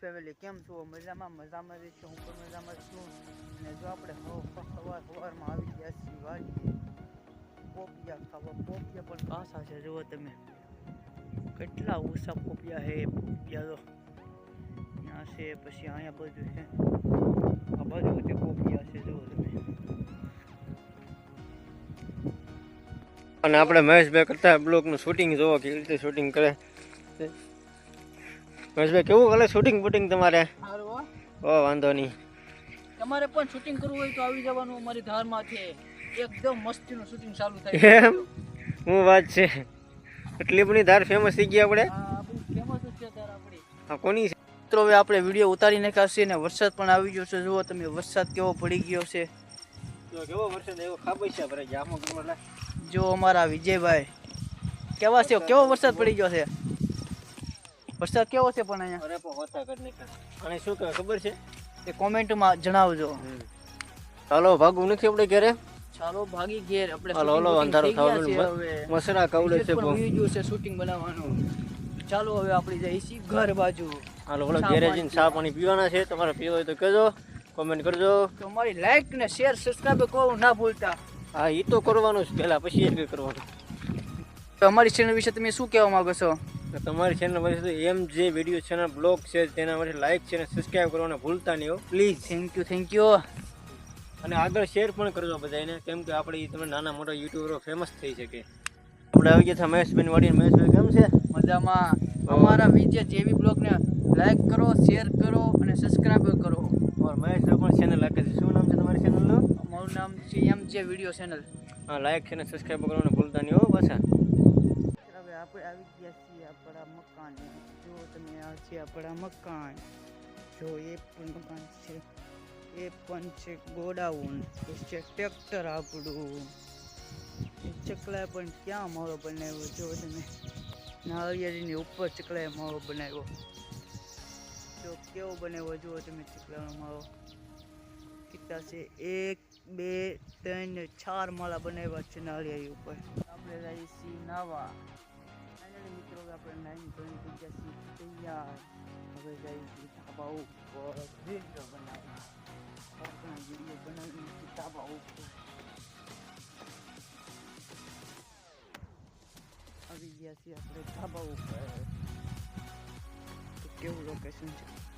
Family કેમ છો? મજામાં મજામાં રહીશું હું પણ મજામાં જ છું. અને જો આપણે હવ- સવાર સવારમાં આવી ગયા છીએ, વાડીએ. પોપિયા ખાવા. પોપિયા પણ કાસા છે. જુઓ તમે. કેટલા ઓછા પોપિયા છે. પોપિયા તો ત્યાં છે, પછી અહીંયા બધું છે. આ બાજુ બધી પોપિયા છે, જુઓ તમે. અને આપણે મહેશભાઈ કરતા બ્લોગનું શૂટિંગ જોવો, કેવી રીતે શૂટિંગ કરે. મહેશભાઈ કેવું કરે શૂટિંગ બુટિંગ તમારે? ઓ વાંધો નહીં. તમારે પણ શૂટિંગ કરવું હોય તો આવી જવાનું અમારી ધારમાં છે. એકદમ મસ્તીનું શૂટિંગ ચાલુ થાય. એમ? હું વાત છે? એટલી બધી ધાર ફેમસ થઈ ગઈ આપણે? ફેમસ છે ધાર આપણી. હા કોની છે? મિત્રો હવે આપણે વીડિયો ઉતારી નાખ્યા છે ને વરસાદ પણ આવી ગયો છે. જુઓ તમે વરસાદ કેવો પડી ગયો છે. કેવો વરસાદ એવો ખાબોચ્યા છે ભરાઈ ગમલા જો અમારા વિજયભાઈ કેવા છે? કેવો વરસાદ પડી ગયો છે? વરસાદ કેવો છે પણ અહીંયા? અરે પણ હોતા કરી નાખ્યા અને શું કહે ખબર છે? એ કોમેન્ટમાં જણાવજો. હાલો ભાગવું નથી આપણે ઘરે? ચાલો ભાગી ઘેર. આપણે હાલો, હાલો, અંધારો થવાનું મસરા કવડે છે પણ છે શૂટિંગ બનાવવાનું. ચાલો હવે આપણે જઈશું ઘર બાજુ. હાલો હાલો ઘેરે જઈને ચા પાણી પીવાના છે. તમારે પીવો હોય તો કહેજો કોમેન્ટ કરજો. તમારી અમારી લાઈક ને શેર સબસ્ક્રાઇબ કરવું ના ભૂલતા. હા એ તો કરવાનું જ. પહેલા પછી એ કરવાનું. તો અમારી ચેનલ વિશે તમે શું કહેવા માંગો છો? તો તમારી ચેનલ માટે એમ જે વીડિયો ચેનલ બ્લોગ છે તેના માટે લાઈક છે અને સબસ્ક્રાઈબ કરવાનું ભૂલતા નહીં હો. Please thank you thank you અને આગળ શેર પણ કરજો બધાને કેમ કે આપણે તમે નાના મોટા યુટ્યુબરો ફેમસ થઈ શકે. આપણે આવી ગયા હતા મહેશભાઈ વાડી મહેશભાઈ કેમ છે? મજામાં. અમારા વિજય જેવી બ્લોગને લાઈક કરો શેર કરો અને સબસ્ક્રાઇબ કરો. ઓર મહેશભાઈ પણ ચેનલ લાગે છે. શું નામ છે તમારી ચેનલનું અમારું નામ છે એમ જે વીડિયો ચેનલ હા લાઈક છે અને સબસ્ક્રાઈબ કરવાનું ભૂલતા નહીં હો પાછા. આપણે આવી ગયા છીએ આપણા મકાને જો તમે આ છે આપણા મકાન. જો એ પણ મકાન છે. એ પણ છે ગોડાઉન. છે ટ્રેક્ટર આપણું. એ ચકલાએ પણ ક્યાં માળો બનાવ્યો? જો તમે નાળિયેરીની ઉપર ચકલાએ માળો બનાવ્યો. જો કેવો બનાવ્યો? જુઓ તમે ચકલાનો માળો કેટલા છે? એક, બે, ત્રણ ચાર માળા બનાવ્યા છે નાળિયેરી ઉપર. આપણે રહીશી નાવા. ફાઇનલી મિત્રો આપણે નાઇન ગયા છીએ તૈયાર હવે છીએ ધાબા ઉપર વીડિયો બનાવવા આપણા વીડિયો ધાબા ઉપર આવી ગયા છીએ આપણે ધાબા ઉપર કેવું લોકેશન છે